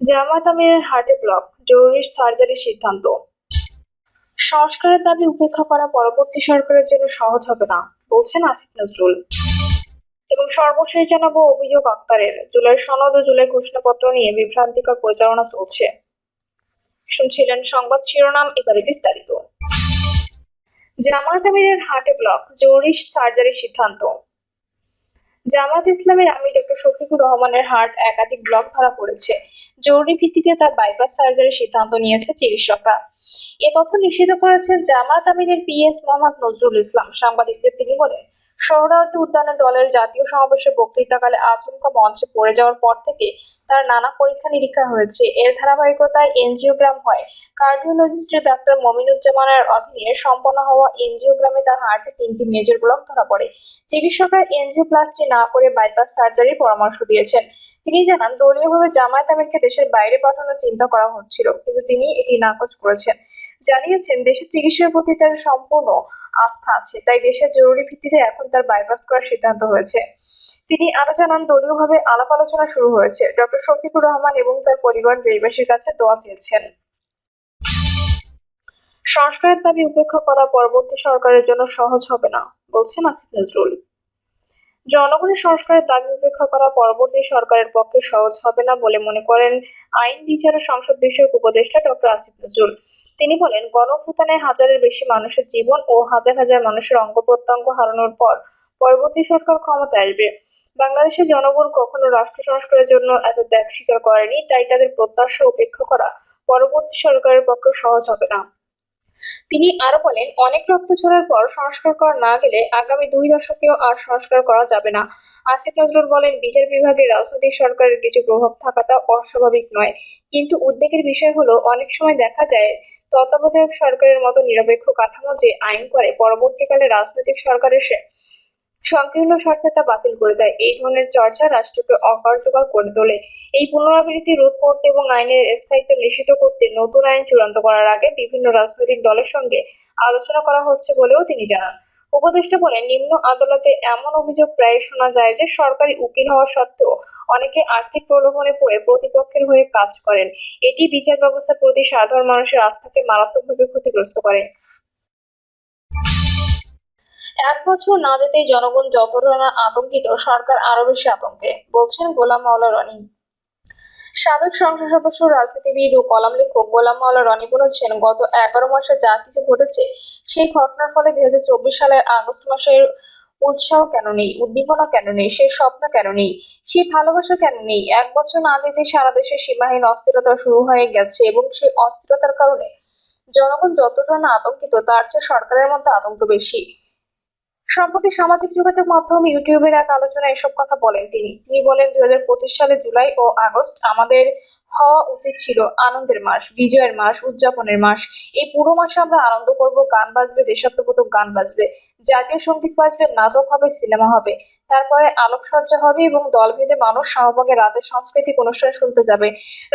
জামায়াত আমিরের হার্টে ব্লক, জরুরি সার্জারির সিদ্ধান্ত। সংস্কারের দাবি উপেক্ষা করা পরবর্তী সরকারের জন্য সহজ হবে না, বলছেন আসিফ নজরুল। এবং সর্বশেষ জানাব অভিযোগ আক্তারের। জুলাই সনদ ও জুলাই ঘোষণাপত্র নিয়ে বিভ্রান্তিকর পরিচালনা চলছে। শুনছিলেন সংবাদ শিরোনাম, এবারে বিস্তারিত। জামায়াত আমিরের হার্টে ব্লক, জরুরি সার্জারির সিদ্ধান্ত। জামাত ইসলামের আমি ডক্টর শফিকুর রহমানের হার্ট একাধিক ব্লক ধরা পড়েছে। জরুরি ভিত্তিতে তার বাইপাস সার্জারির সিদ্ধান্ত নিয়েছে চিকিৎসকরা। এ তথ্য নিষিদ্ধ করেছেন জামাত আমিরের পিএস মোহাম্মদ নজরুল ইসলাম। সাংবাদিকদের তিনি বলেন সোহরাওয়ার্দী উদ্যানে দলের জাতীয় সমাবেশে বক্তৃতাকালে আচমকা মঞ্চে পড়ে যাওয়ার পর থেকে তার নানা পরীক্ষা নিরীক্ষা হয়েছে। এর ধারাবাহিকতায় এনজিওগ্রাম হয়। কার্ডিওলজিস্ট ডাক্তার মমিনুজ্জামানের অধীনে সম্পন্ন হওয়া এনজিওগ্রামে তার হার্টে তিনটি মেজর ব্লক ধরা পড়ে। চিকিৎসকরা এনজিও এনজিওপ্লাস্টি না করে বাইপাস সার্জারির পরামর্শ দিয়েছেন। তিনি জানান, দলীয়ভাবে জামায়াত আমিরকে দেশের বাইরে পাঠানোর চিন্তা করা হচ্ছিল, কিন্তু তিনি এটি নাকচ করেছেন। জানিয়েছেন দেশের চিকিৎসার প্রতি তার সম্পূর্ণ আস্থা আছে, তাই দেশের জরুরি ভিত্তিতে এখন তার বাইপাস করার সিদ্ধান্ত হয়েছে। তিনি আরও জানান, দলীয়ভাবে আলাপ আলোচনা শুরু হয়েছে। ডক্টর শফিকুর রহমান এবং তার পরিবার দেশবাসীর কাছে দোয়া চেয়েছেন। সংস্কারের দাবি উপেক্ষা করা পরবর্তী সরকারের জন্য সহজ হবে না, বলছেন আসিফ নজরুল। জনগণের সংস্কারের দাবি উপেক্ষা করা পরবর্তী সরকারের পক্ষে সহজ হবে না বলে মনে করেন আইন বিচার ও সংসদ বিষয়ক উপদেষ্টা ডক্টর আসিফ নজরুল। তিনি বলেন, গণভুতানে হাজারের বেশি মানুষের জীবন ও হাজার হাজার মানুষের অঙ্গ প্রত্যঙ্গ হারানোর পর পরবর্তী সরকার ক্ষমতায় আসবে। বাংলাদেশের জনগণ কখনো রাষ্ট্র সংস্কারের জন্য এত ত্যাগ স্বীকার করেনি, তাই তাদের প্রত্যাশা উপেক্ষা করা পরবর্তী সরকারের পক্ষে সহজ হবে না। তিনি আরও বলেন, অনেক রক্ত ঝরার পর সংস্কার করা না গেলে আগামী দুই দশকেও আর সংস্কার করা যাবে না। আসিফ নজরুল বলেন, বিচার বিভাগে রাজনৈতিক সরকারের কিছু প্রভাব থাকাটা অস্বাভাবিক নয়। কিন্তু উদ্বেগের বিষয় হলো, অনেক সময় দেখা যায় তত্ত্বাবধায়ক সরকারের মতো নিরপেক্ষ কাঠামো যে আইন করে, পরবর্তীকালে রাজনৈতিক সরকারের সংকীর্ণ স্বার্থে তা বাতিল করে দেয়। এই ধরনের চর্চা রাষ্ট্রকে অকার্যকর করে তোলে। এই পুনরাবৃত্তি রোধ করতে এবং আইনের স্থায়িত্ব নিশ্চিত করতে নতুন আইন চূড়ান্ত করার আগে বিভিন্ন রাজনৈতিক দলের সঙ্গে আলোচনা করা হচ্ছে বলেও তিনি জানান। উপদেষ্টা বলেন, নিম্ন আদালতে এমন অভিযোগ প্রায় শোনা যায় যে সরকারি উকিল হওয়া সত্ত্বেও অনেকে আর্থিক প্রলোভনে পড়ে প্রতিপক্ষের হয়ে কাজ করেন। এটি বিচার ব্যবস্থার প্রতি সাধারণ মানুষের আস্থাকে মারাত্মকভাবে ক্ষতিগ্রস্ত করে। এক বছর না যেতেই জনগণ যতটা না আতঙ্কিত, সরকার আরও বেশি আতঙ্কে, বলছেন গোলাম মাওলা রনি। সাবেক সংসদ সদস্য, রাজনীতিবিদ ও কলাম লেখক গোলাম মাওলা রনি বলেছেন, গত এগারো মাসে যা কিছু ঘটেছে, সেই ঘটনার ফলে দুই হাজার চব্বিশ সালের আগস্ট মাসের উৎসাহ কেন নেই, উদ্দীপনা কেন নেই সেই স্বপ্ন কেন নেই সেই ভালোবাসা কেন নেই? এক বছর না যেতে সারা দেশে সীমাহীন অস্থিরতা শুরু হয়ে গেছে এবং সেই অস্থিরতার কারণে জনগণ যতটা না আতঙ্কিত, তার চেয়ে সরকারের মধ্যে আতঙ্ক বেশি। সম্প্রতি সামাজিক যোগাযোগ মাধ্যম ইউটিউবের এক আলোচনায় এসব কথা বলেন তিনি। তিনি বলেন, দুই হাজার পঁচিশ সালে জুলাই ও আগস্ট আমাদের হওয়া উচিত ছিল আনন্দের মাস, বিজয়ের মাস, উদযাপনের মাস। এই পুরো মাসে আমরা আনন্দ করব, গান বাজবে, দেশাত্মবোধক গান বাজবে, জাতীয় সংগীত বাজবে, নাটক হবে, সিনেমা হবে। তারপরে আলোকসজ্জা হবে এবং দলভেদে মানুষ সহভাগে রাতে সাংস্কৃতিক অনুষ্ঠান শুনতে যাবে।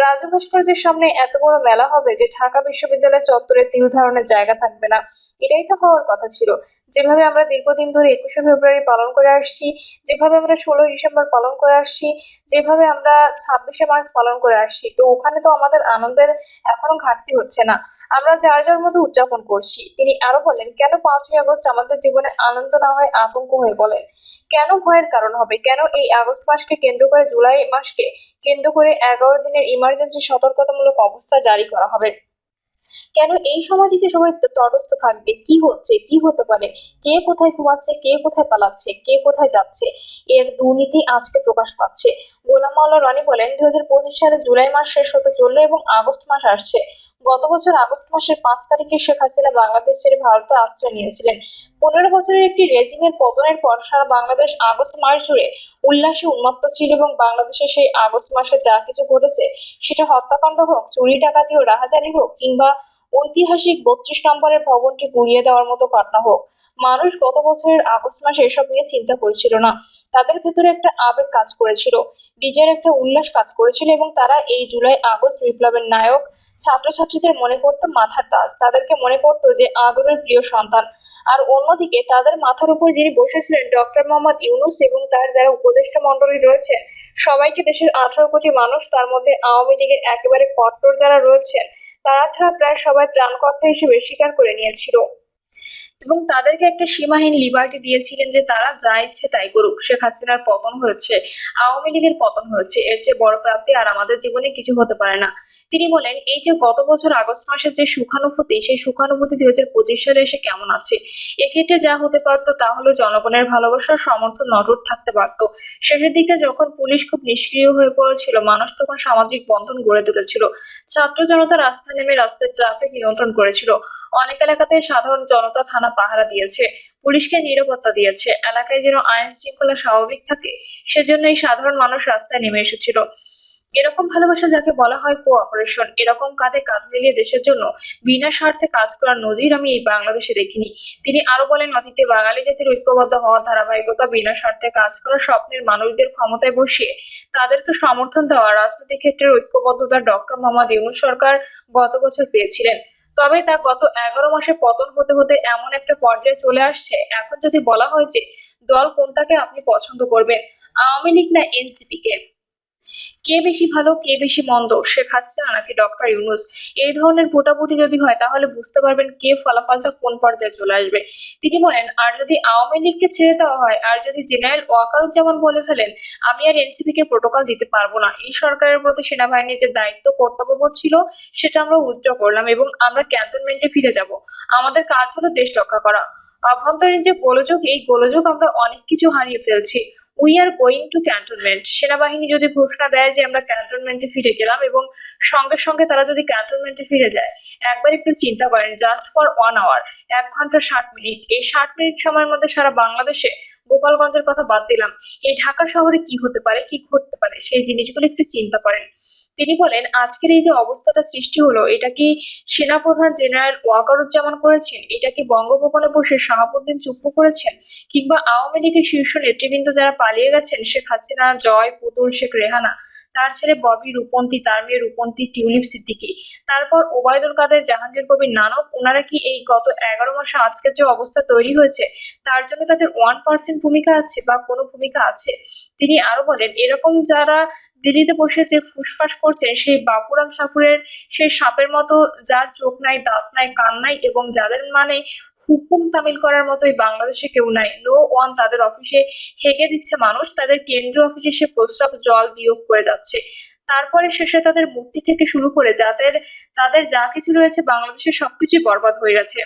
রাজু ভাস্কর্যের সামনে এত বড় মেলা হবে যে ঢাকা বিশ্ববিদ্যালয় চত্বরে তিল ধারণের জায়গা থাকবে না। এটাই তো হওয়ার কথা ছিল। যেভাবে আমরা দীর্ঘদিন ধরে একুশে ফেব্রুয়ারি পালন করে আসছি, যেভাবে আমরা ষোলোই ডিসেম্বর পালন করে আসছি, যেভাবে আমরা ছাব্বিশে মার্চ পালন করে আসছি তো ওখানে তো আমাদের আনন্দের এখনও ঘাটতি হচ্ছে না। আমরা যার যার মতো উদযাপন করছি। তিনি আরও বলেন, কেন পাঁচই আগস্ট আমাদের জীবনে আনন্দ না হয়, আতঙ্ক হয়ে বলেন? কেন ভয়ের কারণ হবে? কেন এই আগস্ট মাসকে কেন্দ্র করে জুলাই মাসকে কেন্দ্র করে এগারো দিনের ইমার্জেন্সি সতর্কতামূলক অবস্থা জারি করা হবে? কেন এই সময়টিতে সবাই তটস্থ থাকবে? কি হচ্ছে? কি হতে পারে? কে কোথায় ঘুমাচ্ছে? কে কোথায় পালাচ্ছে? কে কোথায় যাচ্ছে? এর দুর্নীতি আজকে প্রকাশ পাচ্ছে। গোলাম মাওলা রনি বলেন দুই হাজার পঁচিশ সালে জুলাই মাস শেষ হতে চলল এবং আগস্ট মাস আসছে। গত বছর আগস্ট মাসের পাঁচ তারিখে শেখ হাসিনা বাংলাদেশ ছেড়ে ভারতে আশ্রয় নিয়েছিলেন। পনেরো বছরের একটি রেজিমের পতনের পর সারা বাংলাদেশ আগস্ট মাস জুড়ে উল্লাসে উন্মত্ত ছিল এবং বাংলাদেশে সেই আগস্ট মাসে যা কিছু ঘটেছে, সেটা হত্যাকাণ্ড হোক, চুরি ডাকাতি ও রাহাজানি হোক কিংবা ঐতিহাসিক বত্রিশ নম্বরের ভবনটি গুড়িয়ে দেওয়ার মতো ঘটনা হোক। মানুষ গত বছরের আগস্ট মাসে এসব নিয়ে চিন্তা করছিল না। তাদের ভেতরে একটা আবেগ কাজ করেছিল। বিজয়ের একটা উল্লাস কাজ করেছিল এবং তারা এই জুলাই আগস্ট বিপ্লবের নায়ক, ছাত্রছাত্রীদের মনে করতো মাথার তাজ। তাদেরকে মনে করতো যে আদরের প্রিয় সন্তান। আর অন্যদিকে তাদের মাথার উপর যিনি বসেছিলেন, ডক্টর মোহাম্মদ ইউনুস এবং তার যারা উপদেষ্টা মণ্ডলী রয়েছে সবাইকে দেশের আঠারো কোটি মানুষ, তার মধ্যে আওয়ামী লীগের একেবারে কট্টর যারা রয়েছেন, তারা ছাড়া প্রায় সবাই ত্রাণকর্তা হিসেবে স্বীকার করে নিয়েছিল। এবং তাদেরকে একটা সীমাহীন লিবার্টি দিয়েছিলেন যে তারা যা ইচ্ছে তাই করুক। শেখ হাসিনার পতন হয়েছে, আওয়ামী লীগের পতন হয়েছে, এর চেয়ে বড় প্রাপ্তি আর আমাদের জীবনে কিছু হতে পারে না। তিনি বলেন, এই যে গত বছর আগস্ট মাসের যে সুখানুভূতি, সেই সুখানুভূতি দুই হাজার পঁচিশ সালে এসে কেমন আছে? এক্ষেত্রে যা হতে পারতো তা হলো জনগণের ভালোবাসার সমর্থন নজর থাকতে পারত। শেষের দিকে যখন পুলিশ খুব নিষ্ক্রিয় হয়ে পড়েছিল, মানুষ তখন সামাজিক বন্ধন গড়ে তুলেছিল। ছাত্র জনতা রাস্তায় নেমে রাস্তায় ট্রাফিক নিয়ন্ত্রণ করেছিল। অনেক এলাকাতে সাধারণ জনতা থানা পাহারা দিয়েছে। পুলিশকে নিরাপত্তা দিয়েছে। এলাকায় যেন আইন শৃঙ্খলা স্বাভাবিক থাকে, সেজন্য এই সাধারণ মানুষ রাস্তায় নেমে এসেছিল। এরকম ভালোবাসা যাকে বলা হয় কোঅপারেশন এরকম কাঁধে কাঁধ মিলিয়ে দেশের জন্য বিনা স্বার্থে কাজ করার নজির আমি এই বাংলাদেশে দেখিনি। তিনি আরও বলেন, অতীতে বাঙালি জাতির ঐক্যবদ্ধ হওয়ার ধারাবাহিকতা, বিনা স্বার্থে কাজ করার স্বপ্নের মানুষদের ক্ষমতায় বসিয়ে তাদেরকে সমর্থন দেওয়া, রাজনৈতিক ক্ষেত্রে ঐক্যবদ্ধতা ডক্টর মোহাম্মদ ইউনুস সরকার গত বছর পেয়েছিলেন। তবে তা গত এগারো মাসে পতন হতে হতে এমন একটা পর্যায়ে চলে আসছে। এখন যদি বলা হয় যে দল কোনটাকে আপনি পছন্দ করবেন, আওয়ামী লীগ না এনসিপি কে? কে বেশি ভালো, কে বেশি মন্দ? শেখ হাসিনা নাকি ডক্টর ইউনুস? এই ধরনের ভোটাভুটি যদি হয়, তাহলে বুঝতে পারবেন কে ফলাফলটা কোন পর্যায়ে চলে আসবে। তিনি বলেন, আর যদি আওয়ামী লীগকে ছেড়ে দেওয়া হয়, আর যদি জেনারেল ওয়াকারুজ্জামান বলে ফেলেন, আমি আর এনসিপি কে প্রোটোকল দিতে পারব না। এই সরকারের প্রতি সেনাবাহিনীর যে দায়িত্ব, কর্তব্যবোধ ছিল, সেটা আমরা উজ্জ্ব করলাম এবং আমরা ক্যান্টনমেন্টে ফিরে যাব। আমাদের কাজ হলো দেশ রক্ষা করা। অভ্যন্তরীণ যে গোলযোগ, এই গোলযোগ আমরা অনেক কিছু হারিয়ে ফেলছি। We are going to cantonment সেনাবাহিনী যদি ঘোষণা দেয় যে আমরা ক্যান্টনমেন্টে ফিরে গেলাম এবং সঙ্গে সঙ্গে তারা যদি ক্যান্টনমেন্টে ফিরে যায়, একবার একটু চিন্তা করেন জাস্ট ফর ওয়ান আওয়ার এক ঘণ্টা ষাট মিনিট, এই ষাট মিনিট সময়ের মধ্যে সারা বাংলাদেশে গোপালগঞ্জের কথা বাদ দিলাম। এই ঢাকা শহরে কি হতে পারে, কি ঘটতে পারে, সেই জিনিসগুলো একটু চিন্তা করেন। তিনি বলেন, আজকের এই যে অবস্থাটা সৃষ্টি হলো, এটা কি সেনাপ্রধান জেনারেল ওয়াকারুজ্জামান করেছেন? এটা কি বঙ্গভবনে বসে শাহাবুদ্দিন চুপ্পু করেছেন? কিংবা আওয়ামী লীগের শীর্ষ নেতৃবৃন্দ যারা পালিয়ে গেছেন, শেখ হাসিনা, জয়, পুতুল, শেখ রেহানা? তার ছেলে ববি রূপন্তী, তার মেয়ে রূপন্তী, টিউলিপ সিদ্দিকী। তারপর ওবায়দুল কাদের, জাহাঙ্গীর কবির নানক, ওনারা কি এই গত এগারো মাসে আজকের যে অবস্থা তৈরি হয়েছে, তার জন্য তাদের ওয়ান পার্সেন্ট ভূমিকা আছে বা কোনো ভূমিকা আছে? তিনি আরও বলেন, এরকম যারা দিল্লিতে বসে যে ফুসফাস করছেন, সেই বাপুরাম সাপুরের সেই সাপের মতো যার চোখ নাই, দাঁত নাই, কান নাই এবং যাদের মানে হুকুম তামিল করার মতোই বাংলাদেশে কেউ নাই। নো ওয়ান তাদের অফিসে হেগে দিচ্ছে মানুষ, তাদের কেন্দ্রীয় অফিসে সে প্রস্রাব জল বিয়োগ করে যাচ্ছে। তারপরে শেষে তাদের মূর্তি থেকে শুরু করে যাদের, তাদের যা কিছু রয়েছে বাংলাদেশের সবকিছুই বরবাদ হয়ে গেছে।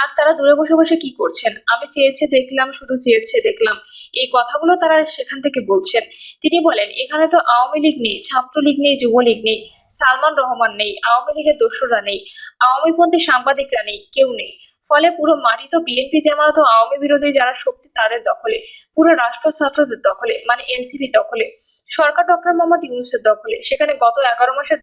আর তারা দূরে বসে বসে কি করছেন? আমি চেয়েছে দেখলাম, শুধু চেয়েছে দেখলাম। এই কথাগুলো তারা সেখান থেকে বলছেন। তিনি বলেন, এখানে তো আওয়ামী লীগ নেই, ছাত্রলীগ নেই, যুবলীগ নেই, সালমান রহমান নেই, আওয়ামী লীগের দোসররা নেই, আওয়ামীপন্থী সাংবাদিকরা নেই, কেউ নেই। ফলে পুরো মাটি তো বিএনপি জামানত ও আওয়ামী বিরোধী যারা শক্তি তাদের দখলে, পুরো রাষ্ট্র ছাত্রদের দখলে মানে এনসিপি দখলে। সরকার ডক্টর মোহাম্মদ ইউনুসের দখলে। সেখানে গত এগারো মাসের